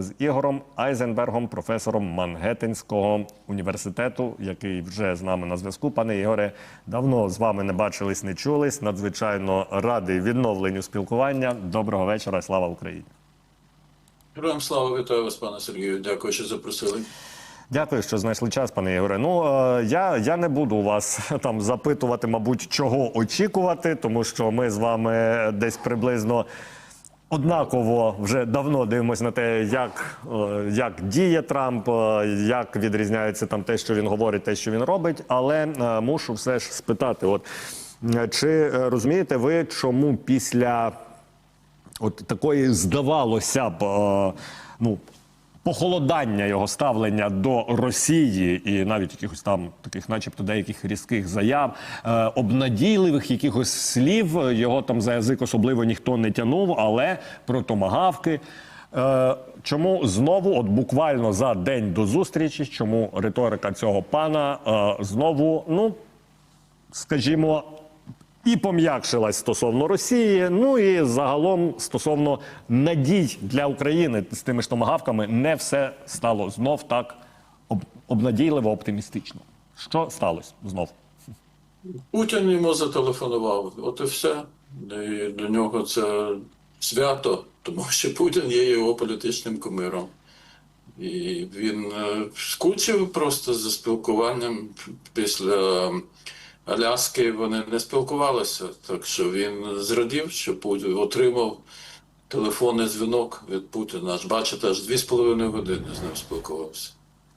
з Ігорем Айзенбергом, професором Мангеттенського університету, який вже з нами на зв'язку. Пане Ігоре, давно з вами не бачились, не чулись. Надзвичайно радий відновленню спілкування. Доброго вечора, слава Україні! Героям слава вітаю вас, пане Сергію. Дякую, що запросили. Дякую, що знайшли час, пане Ігоре. Ну е, я, я не буду вас там запитувати, мабуть, чого очікувати, тому що ми з вами десь приблизно. Однаково вже давно дивимося на те, як, е, як діє Трамп, е, як відрізняється там те, що він говорить, те, що він робить. Але е, мушу все ж спитати: от чи розумієте ви, чому після от такої здавалося б, ну. Похолодання його ставлення до Росії і навіть якихось там таких, начебто, деяких різких заяв, е, обнадійливих якихось слів його там за язик особливо ніхто не тянув, але про томагавки. Е, чому знову, от буквально за день до зустрічі, чому риторика цього пана е, знову, ну скажімо, і пом'якшилась стосовно Росії. Ну і загалом стосовно надій для України з тими ж томагавками не все стало знов так обнадійливо, оптимістично. Що сталося знов? Путін йому зателефонував. От і все. І для нього це свято, тому що Путін є його політичним кумиром. І він е, скучив просто за спілкуванням після Аляски. Вони не спілкувалися. Так що він зрадів, що Путін отримав телефонний дзвінок від Путіна. Аж бачите, аж дві з половиною години з ним спілкувався.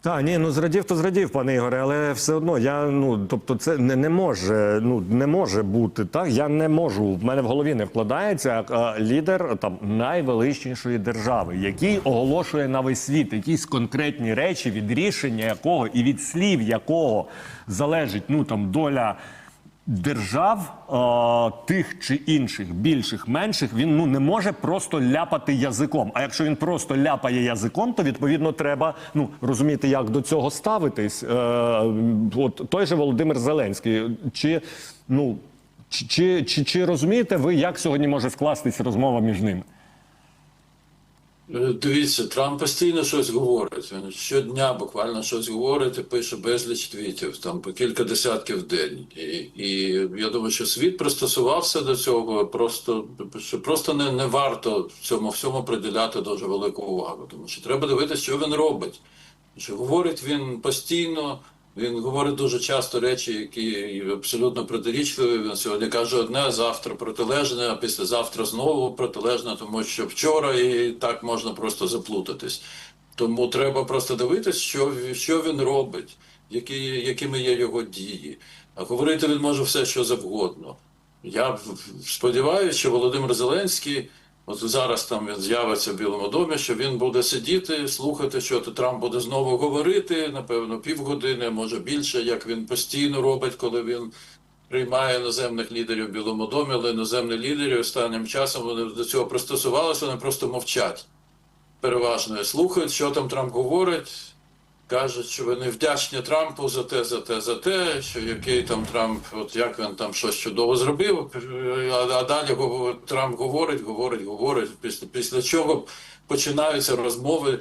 Та ні, ну зрадів, то зрадів, пане Ігоре, але все одно я ну тобто, це не, не може, ну не може бути так. Я не можу. В мене в голові не вкладається а, лідер там найвеличнішої держави, який оголошує на весь світ якісь конкретні речі, від рішення якого і від слів якого залежить ну там доля. Держав е, тих чи інших, більших, менших, він ну не може просто ляпати язиком. А якщо він просто ляпає язиком, то відповідно треба ну розуміти, як до цього ставитись. Е, от той же Володимир Зеленський. Чи ну чи, чи, чи, чи розумієте ви, як сьогодні може скластись розмова між ними? Е, Дивіться, Трамп постійно щось говорить. Він щодня буквально щось говорить і пише безліч твітів, там по кілька десятків в день. І, і я думаю, що світ пристосувався до цього, просто що просто не, не варто цьому всьому приділяти дуже велику увагу. Тому що треба дивитися, що він робить. Що говорить він постійно. Він говорить дуже часто речі, які абсолютно протирічливі. Він сьогодні каже одне, завтра протилежне, а післязавтра знову протилежне, тому що вчора і так можна просто заплутатись. Тому треба просто дивитись, що, що він робить, які, якими є його дії. А говорити він може все, що завгодно. Я сподіваюся, що Володимир Зеленський. От зараз там він з'явиться в Білому домі, що він буде сидіти, слухати, що то Трамп буде знову говорити, напевно, півгодини, може більше, як він постійно робить, коли він приймає іноземних лідерів в Білому домі, але іноземні лідери останнім часом вони до цього пристосувалися, вони просто мовчать. Переважно слухають, що там Трамп говорить. Кажуть, що вони вдячні Трампу за те, за те, за те, що який там Трамп, от як він там щось чудово зробив. А, а далі Трамп говорить, говорить, говорить. Після, після чого починаються розмови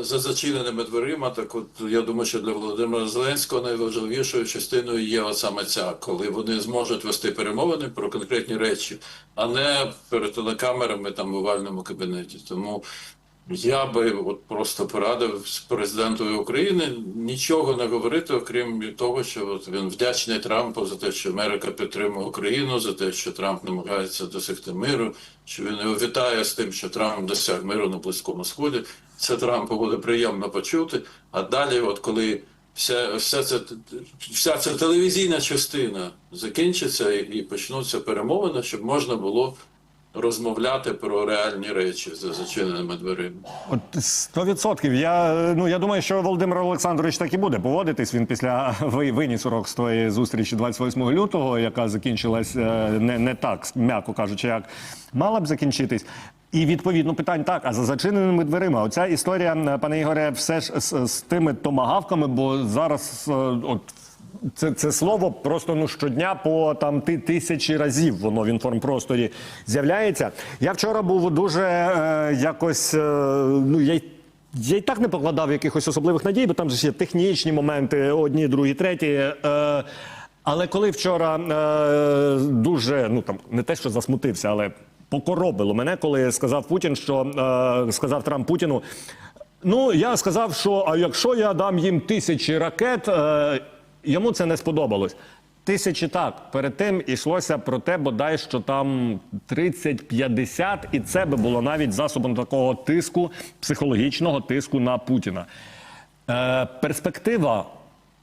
за зачиненими дверима. Так от я думаю, що для Володимира Зеленського найважливішою частиною є от саме ця, коли вони зможуть вести перемовини про конкретні речі, а не перед телекамерами там в овальному кабінеті. Тому я би от просто порадив з президентові України нічого не говорити, окрім того, що от він вдячний Трампу за те, що Америка підтримує Україну, за те, що Трамп намагається досягти миру, що він його вітає з тим, що Трамп досяг миру на Близькому Сході. Це Трампу буде приємно почути. А далі, от коли вся, вся, ця, вся ця телевізійна частина закінчиться і, і почнуться перемовини, щоб можна було розмовляти про реальні речі за зачиненими дверима. От сто відсотків. Я ну я думаю, що Володимир Олександрович так і буде поводитись. Він після ви- виніс урок з тої зустрічі 28 лютого, яка закінчилась е, не, не так, м'яко кажучи, як мала б закінчитись. І відповідно питань так, а за зачиненими дверима. Оця історія, е, пане Ігоре, все ж з, з тими томагавками, бо зараз е, от це, це слово просто ну щодня по там ти тисячі разів воно в інформпросторі з'являється. Я вчора був дуже е, якось. Е, ну я я й так не покладав якихось особливих надій, бо там же ще технічні моменти, одні, другі, треті. Е, але коли вчора е, дуже ну там не те, що засмутився, але покоробило мене, коли сказав Путін, що е, сказав Трамп Путіну. Ну, я сказав, що а якщо я дам їм тисячі ракет, е, йому це не сподобалось. Тисячі так. Перед тим йшлося про те, бодай, що там 30-50, і це би було навіть засобом такого тиску, психологічного тиску на Путіна. Е, перспектива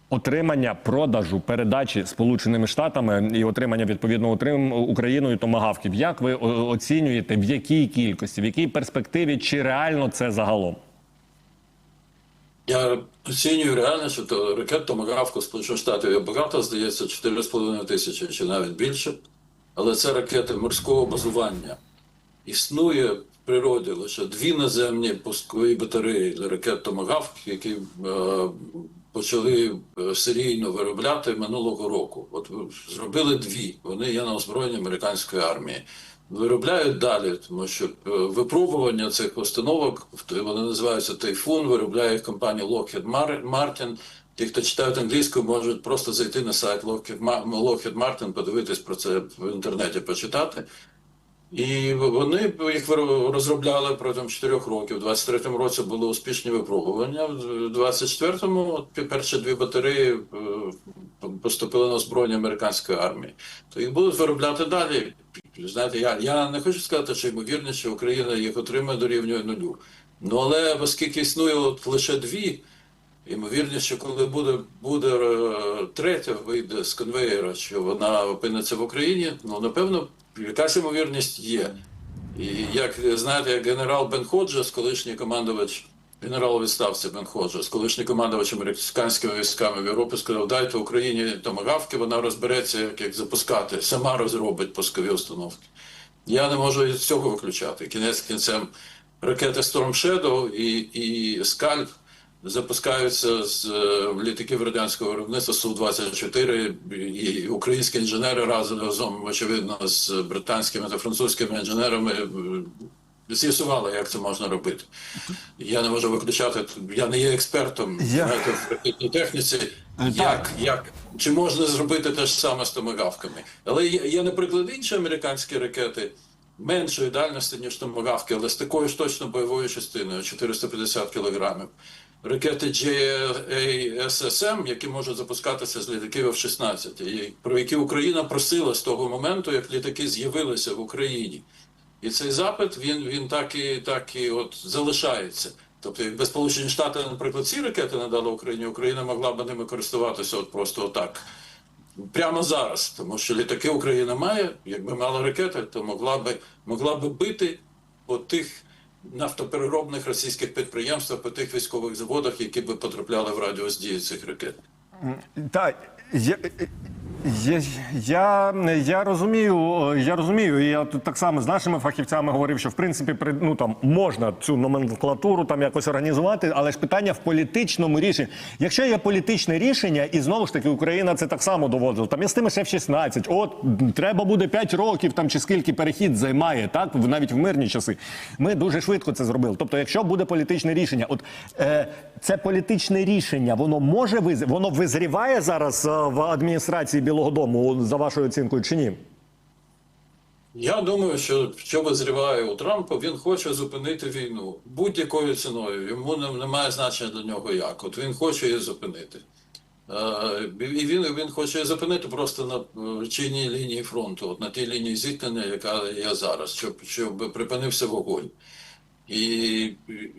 отримання продажу передачі Сполученими Штатами і отримання відповідно отрим Україною томагавків. Як ви оцінюєте, в якій кількості, в якій перспективі, чи реально це загалом? Я оцінюю реально, що то ракет Томагавку Сполучених Штатів є багато, здається, 4,5 тисячі чи навіть більше. Але це ракети морського базування. Існує в природі лише дві наземні пускові батареї для ракет Томагавк, які е, почали е, серійно виробляти минулого року. От зробили дві. Вони є на озброєнні американської армії. Виробляють далі, тому що е, випробування цих установок вони називаються Тайфун, виробляє їх компанія Lockheed Mar- Martin. Ті, хто читають англійською, можуть просто зайти на сайт Lockheed Ma- Martin, подивитись про це в інтернеті, почитати. І вони їх розробляли протягом 4 років. У 23-му році були успішні випробування. В 24-му перші дві батареї е, поступили на озброєння американської армії. То їх будуть виробляти далі. Знаєте, я, я не хочу сказати, що ймовірність, що Україна їх отримає дорівнює нулю. Ну але оскільки існує от лише дві, Ймовірність, що коли буде, буде е, третя, вийде з конвеєра, що вона опиниться в Україні, ну напевно, якась ймовірність є. І як знаєте, як генерал Бен Ходжес, колишній командувач, генерал відставці Бен Ходжес, колишній командувач американськими військами в Європі, сказав, дайте Україні томагавки, вона розбереться, як їх запускати, сама розробить пускові установки. Я не можу з цього виключати. Кінець кінцем ракети Storm Shadow і, і Скальп запускаються з е, літаків радянського виробництва Су-24, і українські інженери разом разом, очевидно, з британськими та французькими інженерами е, з'ясували, як це можна робити. Я не можу виключати, я не є експертом Я- знаєте, в ракетній техніці. Як, як? Чи можна зробити те ж саме з томагавками? Але є, є, наприклад, інші американські ракети меншої дальності, ніж томагавки, але з такою ж точно бойовою частиною 450 кілограмів. Ракети JASSM, які можуть запускатися з літаків F-16, і про які Україна просила з того моменту, як літаки з'явилися в Україні. І цей запит він, він так і так і от залишається. Тобто, якби Сполучені Штати, наприклад, ці ракети надали Україні, Україна могла б ними користуватися от просто отак. Прямо зараз, тому що літаки Україна має, якби мала ракети, то могла би могла би бити по тих нафтопереробних російських підприємствах, по тих військових заводах, які би потрапляли в радіус дії цих ракет. Так, я, я, я розумію, я розумію. Я тут так само з нашими фахівцями говорив, що в принципі при- ну, там, можна цю номенклатуру там якось організувати, але ж питання в політичному рішенні. Якщо є політичне рішення, і знову ж таки Україна це так само доводила. Там я з тими ще в 16, от треба буде 5 років там чи скільки перехід займає, так навіть в мирні часи. Ми дуже швидко це зробили. Тобто, якщо буде політичне рішення, от е, це політичне рішення, воно може виз... воно визріває зараз е, в адміністрації Білого Дому за вашою оцінкою чи ні? Я думаю, що що визріває у Трампа, він хоче зупинити війну будь-якою ціною. Йому не- немає значення для нього як. От він хоче її зупинити. Е, І він, він хоче зупинити просто на е, чинній лінії фронту, от на тій лінії зіткнення, яка є зараз, щоб, щоб припинився вогонь. І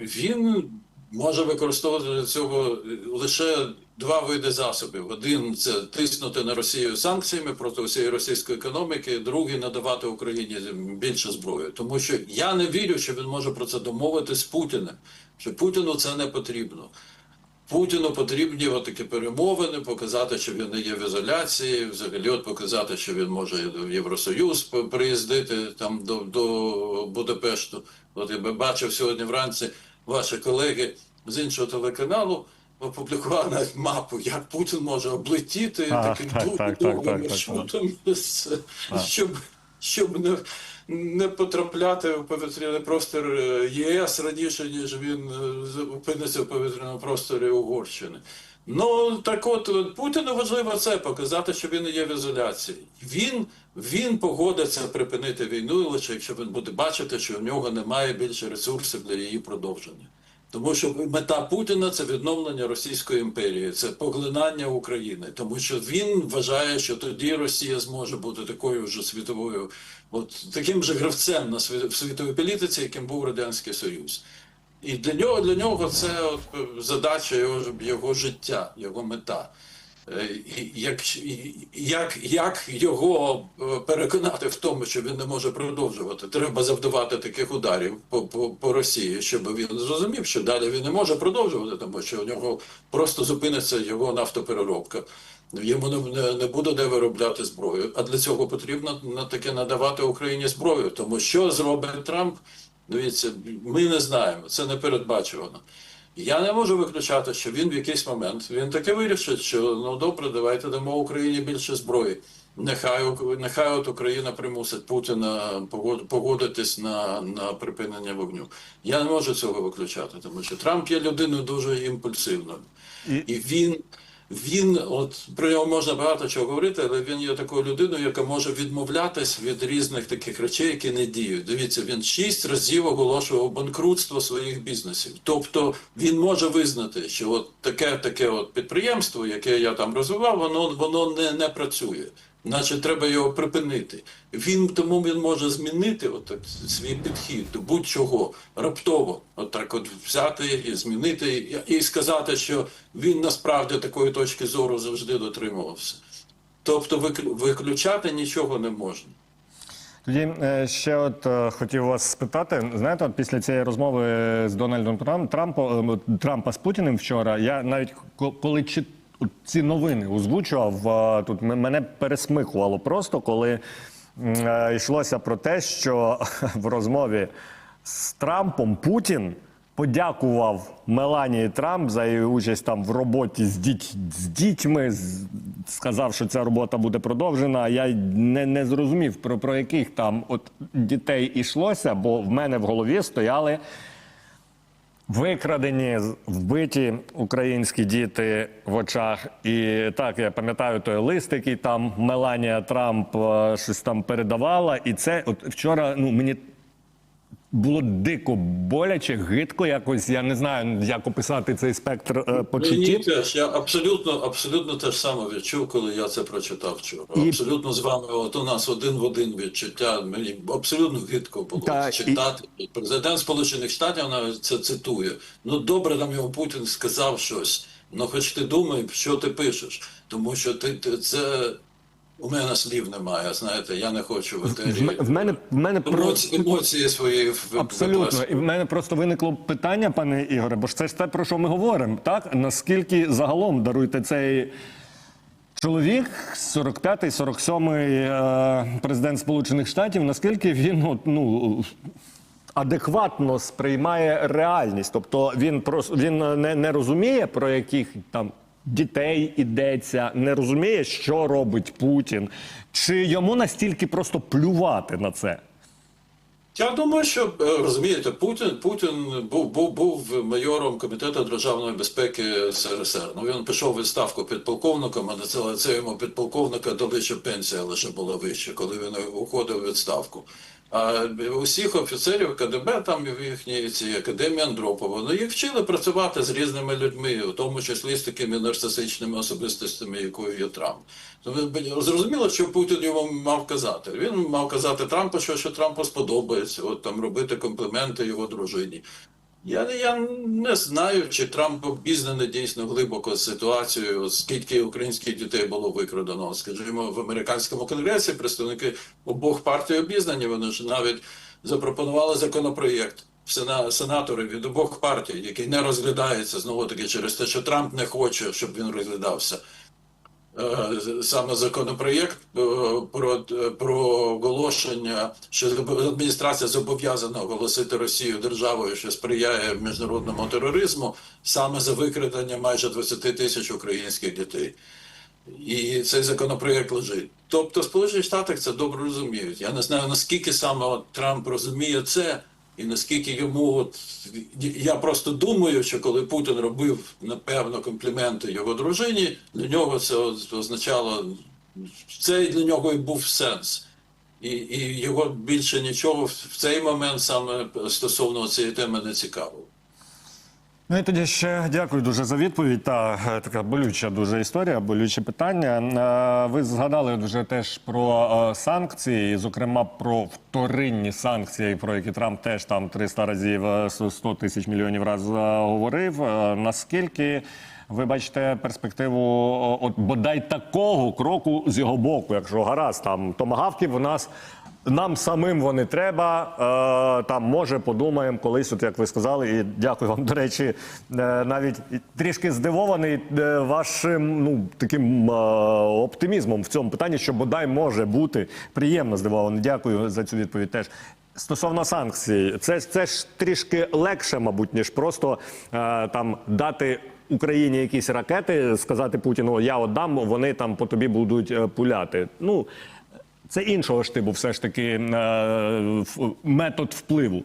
він може використовувати для цього лише два види засобів: один це тиснути на Росію санкціями проти усієї російської економіки, другий надавати Україні більше зброї. Тому що я не вірю, що він може про це домовитись з Путіним, що Путіну це не потрібно. Путіну потрібні от такі перемовини, показати, що він не є в ізоляції, взагалі от показати, що він може в Євросоюз приїздити там до, до Будапешту. От я бачив сьогодні вранці ваші колеги з іншого телеканалу. Опублікував навіть мапу, як Путін може облетіти А, таким довгим так, так, маршрутом, щоб, щоб не, не потрапляти в повітряний простір е, єС раніше, ніж він е, опиниться в повітряному просторі Угорщини. Ну так от от Путіну важливо це показати, що він є в ізоляції. Він, він погодиться припинити війну лише якщо він буде бачити, що в нього немає більше ресурсів для її продовження. Тому що мета Путіна це відновлення Російської імперії, це поглинання України, тому що він вважає, що тоді Росія зможе бути такою вже світовою, от таким же гравцем на в світовій політиці, яким був Радянський Союз. І для нього для нього це от задача його, ж- його життя, його мета. Е, Як, як, як його е, переконати в тому, що він не може продовжувати? Треба завдавати таких ударів по, по, по Росії, щоб він зрозумів, що далі він не може продовжувати, тому що у нього просто зупиниться його нафтопереробка. Йому не, не буде де виробляти зброю. А для цього потрібно на таке надавати Україні зброю. Тому що зробить Трамп? Дивіться, ми не знаємо, це не передбачувано. Я не можу виключати, що він в якийсь момент він таки вирішить, що ну добре, давайте дамо Україні більше зброї. Нехай нехай от Україна примусить Путіна погод- погодитись на, на припинення вогню. Я не можу цього виключати, тому що Трамп є людиною дуже імпульсивною. І він, він, от про нього можна багато чого говорити, але він є такою людиною, яка може відмовлятись від різних таких речей, які не діють. Дивіться, він шість разів оголошував банкрутство своїх бізнесів. Тобто він може визнати, що от таке таке от підприємство, яке я там розвивав, воно воно не, не працює. Значить, треба його припинити. Він тому він може змінити от так свій підхід до будь-чого раптово, от так от взяти і змінити, і, і сказати, що він насправді такої точки зору завжди дотримувався. Тобто виклю- виключати нічого не можна. Тоді е, ще от е, хотів вас спитати. Знаєте, от після цієї розмови з Дональдом Трам- Трампом е, Трампа з Путіним вчора, я навіть коли чит, от ці новини озвучував, тут мене пересмикувало просто, коли е, йшлося про те, що в розмові з Трампом Путін подякував Меланії Трамп за її участь там в роботі з, діть, з дітьми. Сказав, що ця робота буде продовжена. Я не, не зрозумів про, про яких там от дітей ішлося, бо в мене в голові стояли викрадені, вбиті українські діти в очах. І так, я пам'ятаю той лист, який там Меланія Трамп е, щось там передавала. І це от вчора ну, мені було дико боляче, гидко якось. Я не знаю, як описати цей спектр е, Мені почуттів. теж я абсолютно, абсолютно те ж саме відчув, коли я це прочитав вчора. І- Абсолютно з вами. От у нас один в один відчуття. Мені абсолютно гидко було Та, і- читати. Президент Сполучених Штатів навіть це цитує. Ну добре, там йому Путін сказав щось. Ну, хоч ти думай, що ти пишеш, тому що ти, ти це. У мене слів немає, знаєте, я не хочу в етері в мене в мене про емоції, свої Абсолютно, і в мене просто виникло питання, пане Ігоре, бо ж це ж те, про що ми говоримо. Так наскільки загалом даруйте цей чоловік, 45-й, 47-й е, президент Сполучених Штатів, наскільки він ну. Адекватно сприймає реальність, тобто він просто він не, не розуміє про яких там дітей ідеться, не розуміє, що робить Путін, чи йому настільки просто плювати на це. Я думаю, що е, розумієте, Путін Путін був був був майором комітету державної безпеки СРСР. Ну він пішов у відставку підполковником, а це, це йому підполковника дали, що пенсія лише була вища, коли він уходив відставку. А усіх офіцерів КДБ, там в їхній цій академії Андропова, ну їх вчили працювати з різними людьми, у тому числі з такими нарцисичними особистостями, якою є Трамп. То ви зрозуміло, що Путін йому мав казати. Він мав казати Трампу, що, що Трампу сподобається, от там робити компліменти його дружині. Я, я не знаю, чи Трамп обізнаний дійсно глибоко з ситуацією, скільки українських дітей було викрадено. Скажімо, в американському конгресі представники обох партій обізнані. Вони ж навіть запропонували законопроєкт. Сена, сенатори від обох партій, який не розглядається знову таки через те, що Трамп не хоче, щоб він розглядався. Е, саме законопроєкт е, про, про оголошення, що адміністрація зобов'язана оголосити Росію державою, що сприяє міжнародному тероризму, саме за викрадення майже 20 тисяч українських дітей. І цей законопроєкт лежить. Тобто Сполучені Штати це добре розуміють. Я не знаю наскільки саме Трамп розуміє це, і наскільки йому от я просто думаю, що коли Путін робив напевно компліменти його дружині, для нього це означало це для нього і був сенс. І, і його більше нічого в цей момент саме стосовно цієї теми не цікавило. Ну і тоді ще дякую дуже за відповідь. Та е, така болюча дуже історія, болюче питання. Е, Ви згадали вже теж про е, санкції, зокрема про вторинні санкції, про які Трамп теж там 300 разів е, 100 тисяч мільйонів разів говорив. Наскільки ви бачите перспективу от бодай такого кроку з його боку, якщо гаразд там томагавків у нас. Нам самим вони треба. Е, там може подумаємо колись, от як ви сказали, і дякую вам. До речі, е, навіть трішки здивований е, вашим ну таким оптимізмом в цьому питанні, що бодай може бути приємно здивований. Дякую за цю відповідь. Теж стосовно санкцій, це, це ж трішки легше, мабуть, ніж просто там дати. Україні якісь ракети, сказати Путіну, я отдам, вони там по тобі будуть пуляти. Ну це іншого штибу, все ж таки е, метод впливу.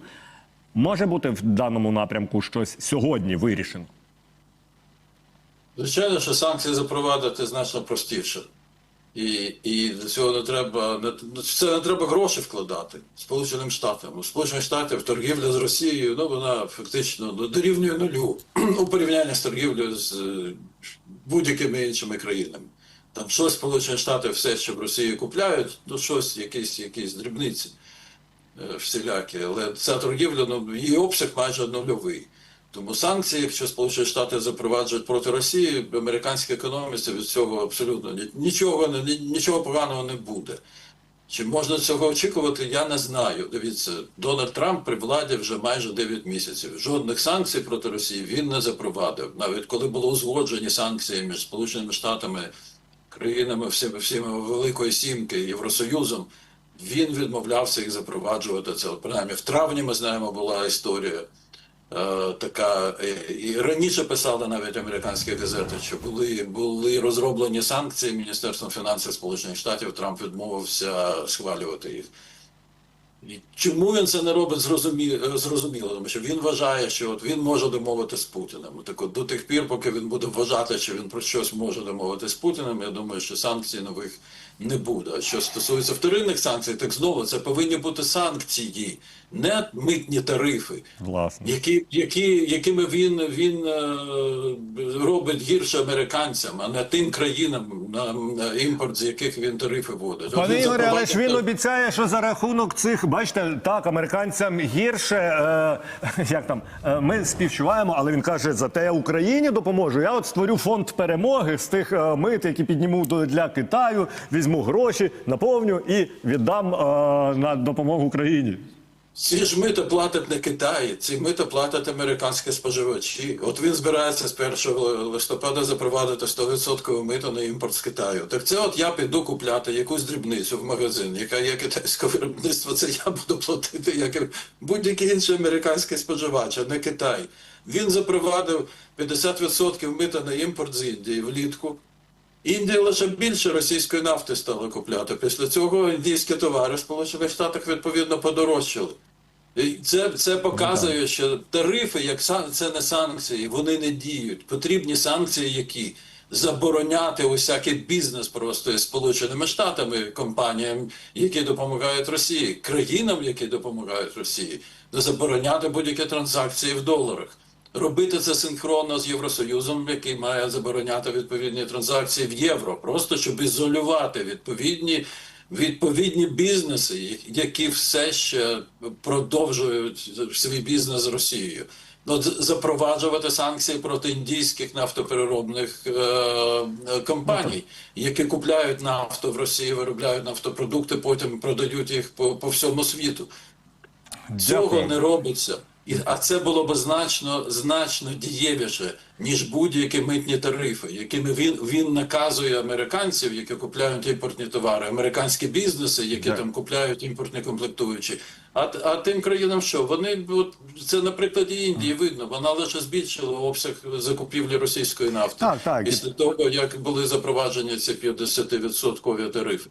Може бути в даному напрямку щось сьогодні вирішено? Звичайно, що санкції запровадити значно простіше. І, і до цього не треба не, це не треба гроші вкладати Сполученим Штатам. У Сполучених Штатів торгівля з Росією, ну вона фактично ну, дорівнює нулю у порівнянні з торгівлею з е, будь-якими іншими країнами. Там щось Сполучені Штати все, що в Росії купляють, ну щось, якісь, якісь дрібниці е, всілякі, але ця торгівля, ну її обсяг майже нульовий. Тому санкції, якщо Сполучені Штати запроваджують проти Росії, американській економіці від цього абсолютно нічого нічого поганого не буде. Чи можна цього очікувати, я не знаю. Дивіться, Дональд Трамп при владі вже майже 9 місяців. Жодних санкцій проти Росії він не запровадив. Навіть коли були узгоджені санкції між Сполученими Штатами, країнами всіми, всіми Великої Сімки, Євросоюзом, він відмовлявся їх запроваджувати. Це от, принаймні в травні ми знаємо, була історія. Е, така е, і раніше писали навіть американські газети, що були, були розроблені санкції Міністерством фінансів Сполучених Штатів. Трамп відмовився схвалювати їх. Чому він це не робить, зрозумі... зрозуміло, тому що він вважає, що от він може домовити з Путіним. Так от до тих пір, поки він буде вважати, що він про щось може домовити з Путіним, я думаю, що санкцій нових не буде. Що стосується вторинних санкцій, так знову це повинні бути санкції, не митні тарифи Власне. які, які, якими він, він е, робить гірше американцям, а не тим країнам, на, імпорт, з яких він тарифи вводить. Пане Ігоре, але ж він обіцяє, що за рахунок цих, бачите, так, американцям гірше, е, як там, е, ми співчуваємо, але він каже, зате я Україні допоможу. Я от створю фонд перемоги з тих е, мит, які підніму для Китаю, візьму гроші, наповню і віддам е, на допомогу Україні. Ці ж мита платять не Китай, ці мита платять американські споживачі. От він збирається з 1 листопада запровадити 100% мито на імпорт з Китаю. Так це от я піду купляти якусь дрібницю в магазин, яка є китайського виробництва, це я буду платити, як будь-який інший американський споживач, а не Китай. Він запровадив 50% мита на імпорт з Індії влітку. Індія лише більше російської нафти стала купляти. Після цього індійські товари в Сполучених Штатах відповідно подорожчали. І це, це показує, що тарифи, як сан- це не санкції, вони не діють. Потрібні санкції, які забороняти усякий бізнес просто із Сполученими Штатами, компаніям, які допомагають Росії, країнам, які допомагають Росії, забороняти будь-які транзакції в доларах. Робити це синхронно з Євросоюзом, який має забороняти відповідні транзакції в євро, просто щоб ізолювати відповідні, відповідні бізнеси, які все ще продовжують свій бізнес з Росією. Ну, запроваджувати санкції проти індійських нафтопереробних е, компаній, які купляють нафту в Росії, виробляють нафтопродукти, потім продають їх по, по всьому світу. Цього не робиться. І, а це було б значно, значно дієвіше, ніж будь-які митні тарифи, якими він, він наказує американців, які купляють імпортні товари, американські бізнеси, які Так. там купляють імпортні комплектуючі. А, а тим країнам що? Вони от, це на прикладі Індії видно. Вона лише збільшила обсяг закупівлі російської нафти Так, так. після того, як були запроваджені ці 50% тарифи.